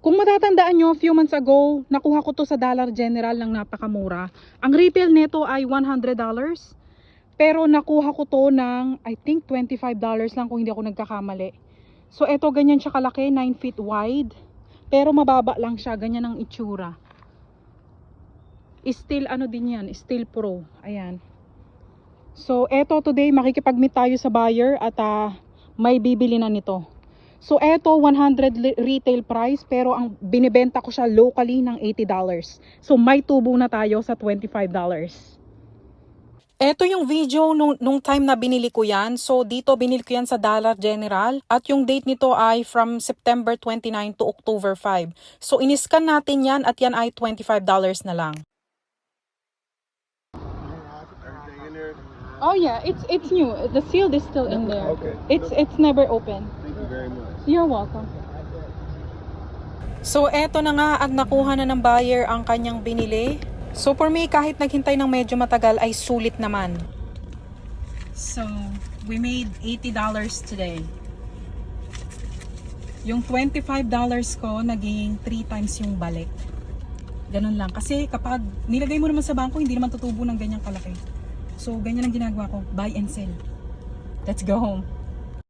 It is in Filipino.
Kung matatandaan nyo, few months ago, nakuha ko to sa Dollar General ng napakamura. Ang retail nito ay $100. Pero nakuha ko to ng, I think, $25 lang kung hindi ako nagkakamali. So, eto ganyan siya kalaki, 9 feet wide. Pero mababa lang siya, ganyan ang itsura. Still, ano din yan, Steel Pro. Ayan. So, eto today, makikipag-meet tayo sa buyer at ah, may bibili na nito. So, eto 100 li- retail price pero ang binibenta ko siya locally ng $80. So, may tubo na tayo sa $25. Eto yung video nung, nung time na binili ko yan. So, dito binili ko yan sa Dollar General. At yung date nito ay from September 29 to October 5. So, iniskan natin yan at yan ay $25 na lang. Oh yeah, it's it's new. The seal is still in there. Okay. It's it's never open. You're welcome. So, eto na nga at nakuha na ng buyer ang kanyang binili. So, for me, kahit naghintay ng medyo matagal ay sulit naman. So, we made $80 today. Yung $25 ko, naging 3 times yung balik. Ganun lang. Kasi kapag nilagay mo naman sa bangko, hindi naman tutubo ng ganyang kalaki. So, ganyan ang ginagawa ko. Buy and sell. Let's go home.